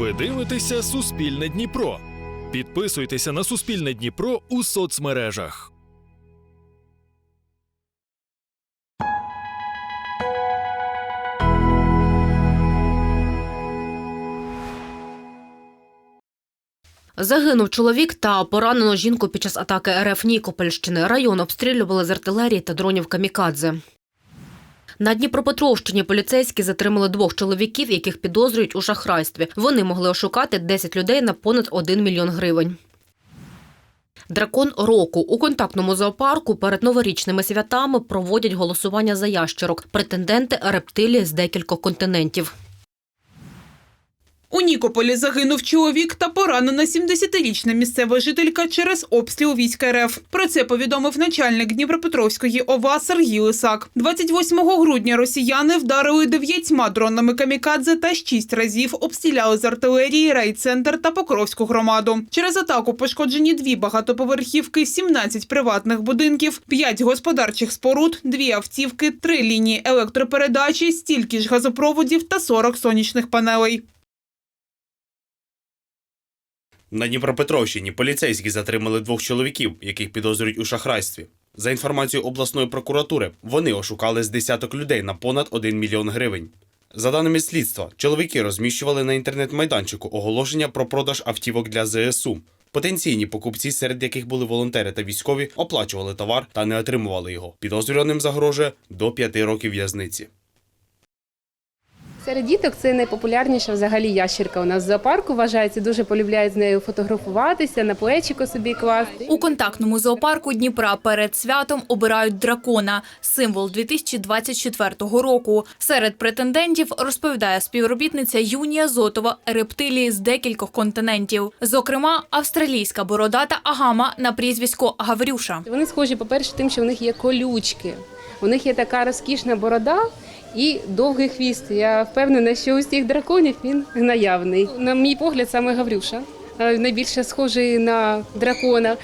Ви дивитеся Суспільне Дніпро. Підписуйтеся на Суспільне Дніпро у соцмережах. Загинув чоловік та поранено жінку під час атаки РФ Нікопольщини. Район обстрілювали з артилерії та дронів камікадзе. На Дніпропетровщині поліцейські затримали двох чоловіків, яких підозрюють у шахрайстві. Вони могли ошукати 10 людей на понад 1 мільйон гривень. Дракон року у контактному зоопарку перед новорічними святами проводять голосування за ящерок. Претенденти рептилії з декількох континентів. У Нікополі загинув чоловік та поранена 70-річна місцева жителька через обстріл військ РФ. Про це повідомив начальник Дніпропетровської ОВА Сергій Лисак. 28 грудня росіяни вдарили дев'ятьма дронами камікадзе та шість разів обстріляли з артилерії райцентр та Покровську громаду. Через атаку пошкоджені дві багатоповерхівки, 17 приватних будинків, 5 господарчих споруд, дві автівки, три лінії електропередачі, стільки ж газопроводів та 40 сонячних панелей. На Дніпропетровщині поліцейські затримали двох чоловіків, яких підозрюють у шахрайстві. За інформацією обласної прокуратури, вони ошукали з десяток людей на понад 1 мільйон гривень. За даними слідства, чоловіки розміщували на інтернет-майданчику оголошення про продаж автівок для ЗСУ. Потенційні покупці, серед яких були волонтери та військові, оплачували товар та не отримували його. Підозрюваним загрожує до 5 років в'язниці. Серед діток це найпопулярніша взагалі ящерка. У нас в зоопарку вважається, дуже полюбляють з нею фотографуватися, на плечико собі класти. У контактному зоопарку Дніпра перед святом обирають дракона – символ 2024 року. Серед претендентів розповідає співробітниця Юнія Зотова рептилії з декількох континентів. Зокрема, австралійська бородата агама на прізвисько Гаврюша. Вони схожі, по-перше, тим, що в них є колючки. У них є така розкішна борода і довгий хвіст. Я впевнена, що у всіх драконів він наявний. На мій погляд, саме Гаврюша. е, Найбільше схожий на дракона,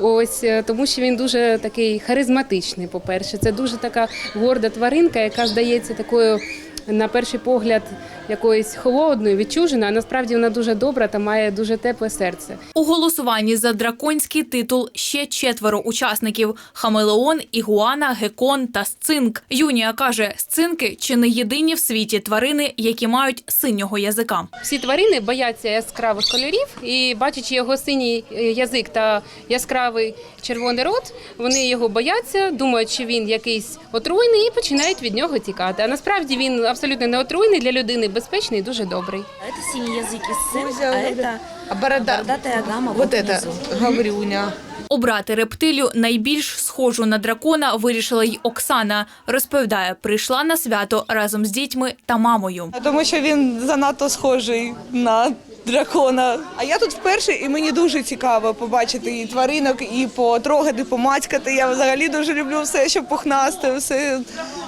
ось е, тому, що він дуже такий харизматичний. По-перше, це дуже така горда тваринка, яка здається такою на перший погляд якоюсь холодною, відчуженою, а насправді вона дуже добра та має дуже тепле серце. У голосуванні за драконський титул ще четверо учасників – хамелеон, ігуана, гекон та сцинк. Юнія каже, сцинки чи не єдині в світі тварини, які мають синього язика. Всі тварини бояться яскравих кольорів, і бачачи його синій е, язик та яскравий червоний рот, вони його бояться, думають, що він якийсь отруйний, і починають від нього тікати. А насправді він абсолютно не отруйний для людини, безпечний і дуже добрий. Это синий язык из цирка, а это А борода, бородатая гамма вот это, внизу. Гаврюня. Обрати рептилію найбільш схожу на дракона вирішила й Оксана. Розповідає, прийшла на свято разом з дітьми та мамою. Тому що він занадто схожий на дракона. А я тут вперше, і мені дуже цікаво побачити і тваринок, і потрогати, помацькати. Я взагалі дуже люблю все, що пухнасте, все.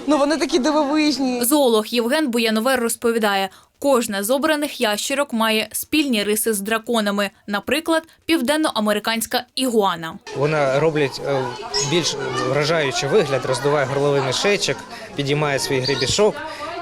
Ну вони такі дивовижні. Зоолог Євген Буяновер розповідає, кожна з обраних ящерок має спільні риси з драконами, наприклад, південноамериканська ігуана. Вона роблять е, більш вражаючий вигляд, роздуває горловий мішечок, підіймає свій гребішок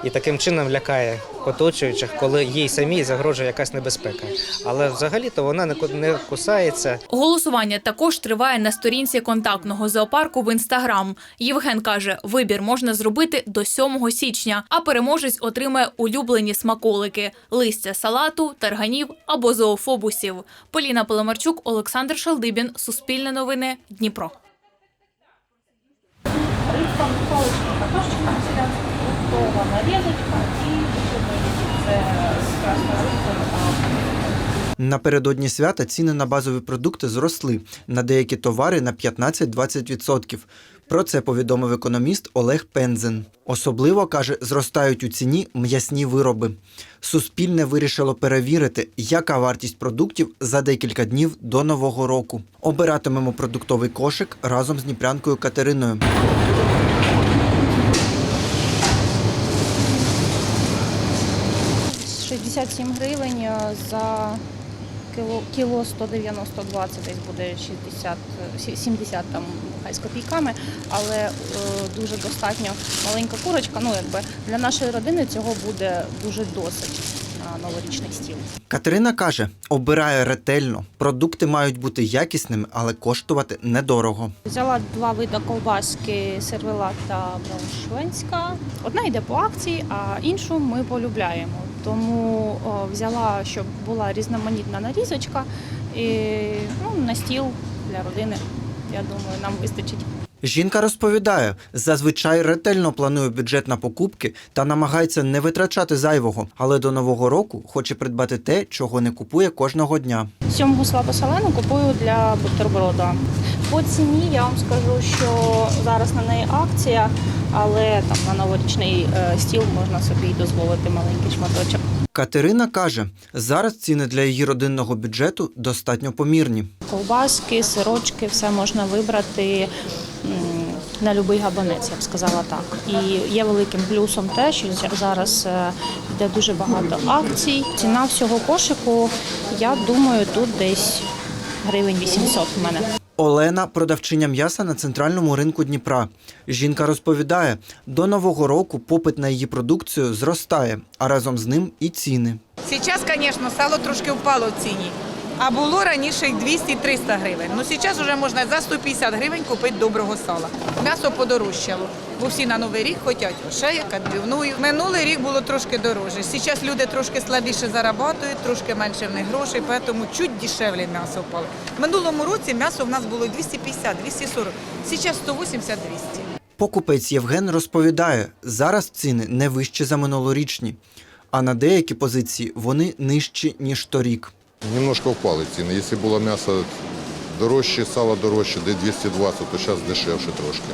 і таким чином лякає оточуючих, коли їй самій загрожує якась небезпека. Але взагалі-то вона не ку- не кусається. Голосування також триває на сторінці контактного зоопарку в інстаграм. Євген каже, вибір можна зробити до 7 січня, а переможець отримає улюблені смаколики, листя салату, тарганів або зоофобусів. Поліна Поломарчук, Олександр Шалдибін, Суспільне новини, Дніпро. Напередодні свята ціни на базові продукти зросли на деякі товари на 15-20%. Про це повідомив економіст Олег Пензен. Особливо каже, зростають у ціні м'ясні вироби. Суспільне вирішило перевірити, яка вартість продуктів за декілька днів до нового року. Обиратимемо продуктовий кошик разом з дніпрянкою Катериною. З 67 гривень е, за кіло, кіло 190-20 десь буде 60, е, 70 там хай з копійками, але е, дуже достатньо маленька курочка. Ну якби для нашої родини цього буде дуже досить. На новорічний стіл. Катерина каже, обирає ретельно. Продукти мають бути якісними, але коштувати недорого. Взяла два види ковбаски сервелат та брауншвенська. Одна йде по акції, а іншу ми полюбляємо. Тому о, взяла, щоб була різноманітна нарізочка і ну, на стіл для родини. Я думаю, нам вистачить. Жінка розповідає, зазвичай ретельно планує бюджет на покупки та намагається не витрачати зайвого, але до нового року хоче придбати те, чого не купує кожного дня. Сьомгу слабосолену купую для бутерброда. По ціні я вам скажу, що зараз на неї акція, але там на новорічний е, стіл можна собі дозволити маленький шматочок. Катерина каже, зараз ціни для її родинного бюджету достатньо помірні. Ковбаски, сирочки, все можна вибрати на будь-який габанець, я б сказала так. І є великим плюсом те, що зараз е, йде дуже багато акцій. Ціна всього кошику, я думаю, тут десь гривень 800 в мене. Олена продавчиня м'яса на центральному ринку Дніпра. Жінка розповідає, до нового року попит на її продукцію зростає, а разом з ним і ціни. Зараз, звісно, сало трошки впало в ціні. А було раніше й 200-300 гривень. Ну зараз вже можна за 150 гривень купити доброго сала. М'ясо подорожчало, бо всі на Новий рік хочуть ошеяк, відбивною. Минулий рік було трошки дороже. Зараз люди трошки слабіше зарабатують, трошки менше в них грошей, тому чуть дешевле м'ясо впало. Минулому році м'ясо в нас було 250-240, зараз 180-200. Покупець Євген розповідає, зараз ціни не вищі за минулорічні, а на деякі позиції вони нижчі, ніж торік. Немножко впали ціни. Якщо було м'ясо дорожче, сало дорожче, де 220, то зараз дешевше трошки.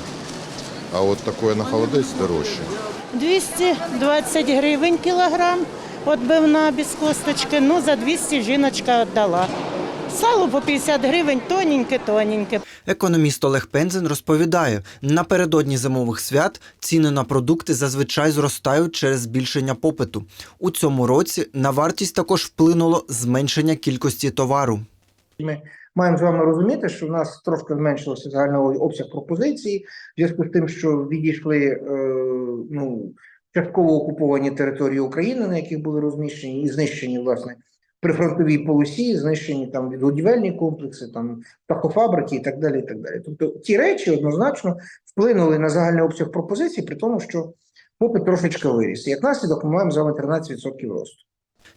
А от таке на холодець дорожче. 220 гривень кілограм, отбивна без косточки, ну за 200 жіночка віддала. Сало по 50 гривень, тоненьке-тоненьке. Економіст Олег Пензен розповідає, напередодні зимових свят ціни на продукти зазвичай зростають через збільшення попиту. У цьому році на вартість також вплинуло зменшення кількості товару. Ми маємо з вами розуміти, що в нас трошки зменшився загальний обсяг пропозицій, в зв'язку з тим, що відійшли е, ну, частково окуповані території України, на яких були розміщені і знищені власне прифронтовій полосі, знищені там відгодівельні комплекси, там птахофабрики і так далі. І так далі. Тобто ті речі однозначно вплинули на загальний обсяг пропозицій, при тому, що попит трошечки виріс. Як наслідок ми маємо з вами 13% росту.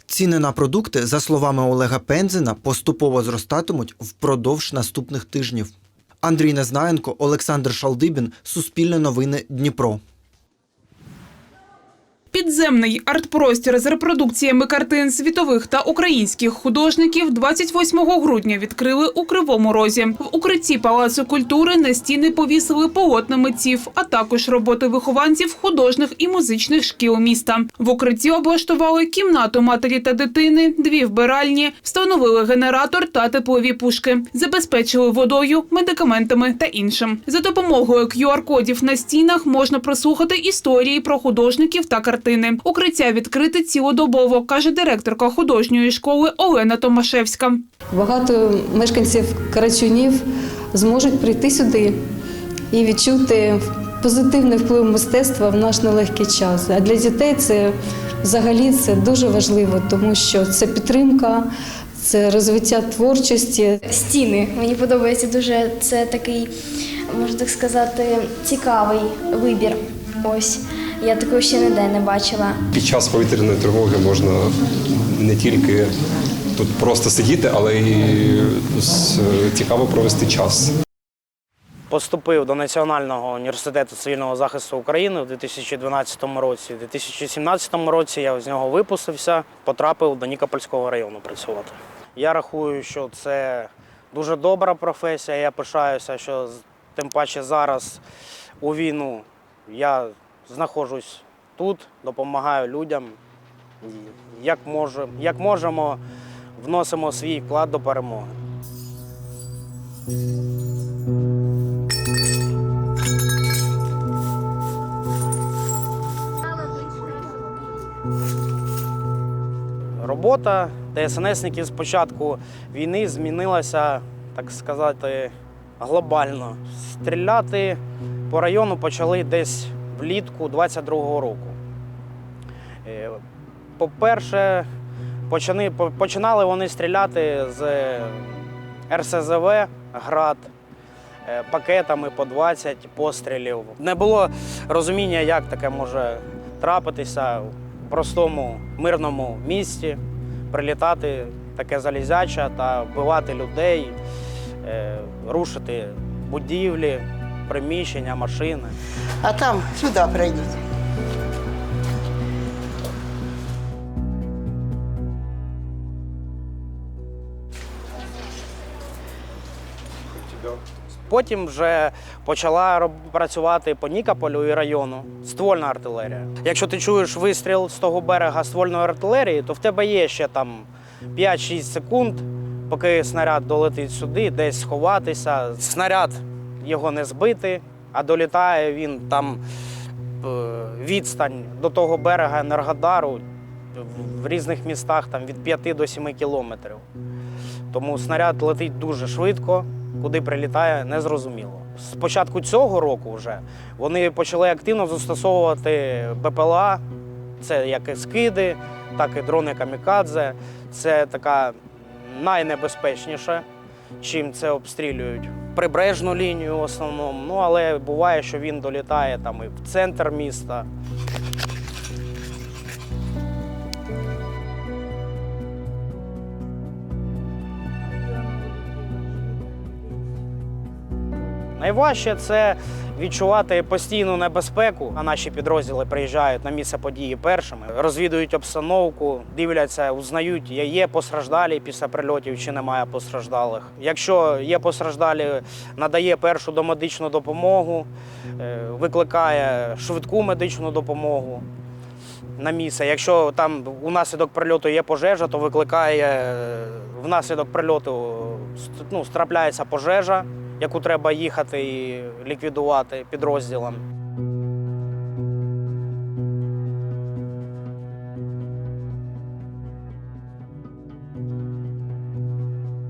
Ціни на продукти, за словами Олега Пензена, поступово зростатимуть впродовж наступних тижнів. Андрій Незнаєнко, Олександр Шалдибін, Суспільне новини, Дніпро. Підземний арт-простір з репродукціями картин світових та українських художників 28 грудня відкрили у Кривому Розі. В укритті Палацу культури на стіни повісили полотна митців, а також роботи вихованців художніх і музичних шкіл міста. В укритті облаштували кімнату матері та дитини, дві вбиральні, встановили генератор та теплові пушки, забезпечили водою, медикаментами та іншим. За допомогою QR-кодів на стінах можна прослухати історії про художників та картини. Укриття відкрите цілодобово, каже директорка художньої школи Олена Томашевська. Багато мешканців Карачунів зможуть прийти сюди і відчути позитивний вплив мистецтва в наш нелегкий час. А для дітей це взагалі це дуже важливо, тому що це підтримка, це розвиття творчості. Стіни. Мені подобається дуже це такий, можна так сказати, цікавий вибір. Ось я такого ще ніде не бачила. Під час повітряної тривоги можна не тільки тут просто сидіти, але й цікаво провести час. Поступив до Національного університету цивільного захисту України у 2012 році. У 2017 році я з нього випустився, потрапив до Нікопольського району працювати. Я рахую, що це дуже добра професія. Я пишаюся, що тим паче зараз у війну я знаходжусь тут, допомагаю людям. Як, може, як можемо, вносимо свій вклад до перемоги. Робота ДСНСників з початку війни змінилася, так сказати, глобально. Стріляти по району почали десь влітку 22-го року. Е, По-перше, починали вони стріляти з РСЗВ град е, пакетами по 20 пострілів. Не було розуміння, як таке може трапитися в простому мирному місті, прилітати таке залізяче та вбивати людей, е, рушити будівлі, приміщення, машини. А там сюди прийдуть. Потім вже почала працювати по Нікополю і району ствольна артилерія. Якщо ти чуєш вистріл з того берега ствольної артилерії, то в тебе є ще там 5-6 секунд, поки снаряд долетить сюди, десь сховатися. Снаряд його не збити, а долітає він там е, відстань до того берега Енергодару в- різних містах там, від 5 до 7 кілометрів. Тому снаряд летить дуже швидко, куди прилітає, незрозуміло. З початку цього року вже вони почали активно застосовувати БПЛА, це як і скиди, так і дрони камікадзе. Це така найнебезпечніше, чим це обстрілюють. Прибережну лінію в основному, ну але буває, що він долітає там і в центр міста. Найважче це відчувати постійну небезпеку. А наші підрозділи приїжджають на місце події першими, розвідують обстановку, дивляться, узнають, є- постраждалі після прильотів чи немає постраждалих. Якщо є постраждалі, надає першу домедичну допомогу, е, викликає швидку медичну допомогу. На місце. Якщо там унаслідок прильоту є пожежа, то викликає е, внаслідок прильоту ну, страпляється пожежа, яку треба їхати і ліквідувати підрозділом.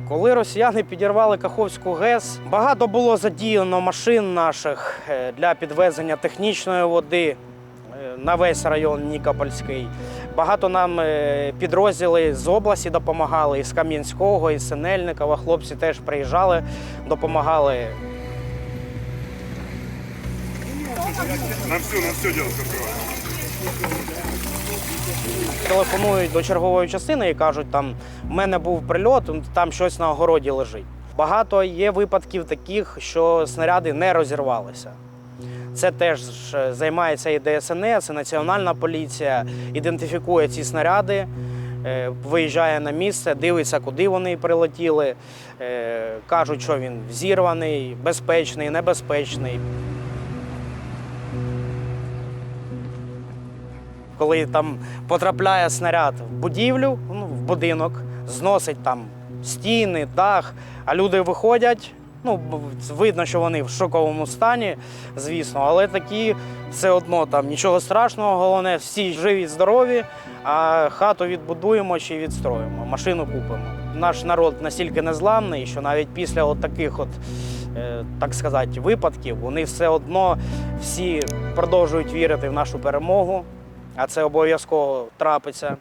Коли росіяни підірвали Каховську ГЕС, багато було задіяно машин наших е, для підвезення технічної води е, на весь район Нікопольський. Багато нам е, підрозділи з області допомагали, із Кам'янського, із Синельникова. Хлопці теж приїжджали, допомагали. На все, на все дело Телефонують до чергової частини і кажуть, там в мене був прильот, там щось на огороді лежить. Багато є випадків таких, що снаряди не розірвалися. Це теж займається і ДСНС, і Національна поліція, ідентифікує ці снаряди, е, виїжджає на місце, дивиться, куди вони прилетіли, е, кажуть, що він взірваний, безпечний, небезпечний. коли там потрапляє снаряд в будівлю, ну, в будинок, зносить там стіни, дах, а люди виходять. Ну, видно, що вони в шоковому стані, звісно, але такі все одно там нічого страшного, головне, всі живі, здорові, а хату відбудуємо чи відстроїмо, машину купимо. Наш народ настільки незламний, що навіть після от таких от, е, так сказати, випадків вони все одно всі продовжують вірити в нашу перемогу, а це обов'язково трапиться.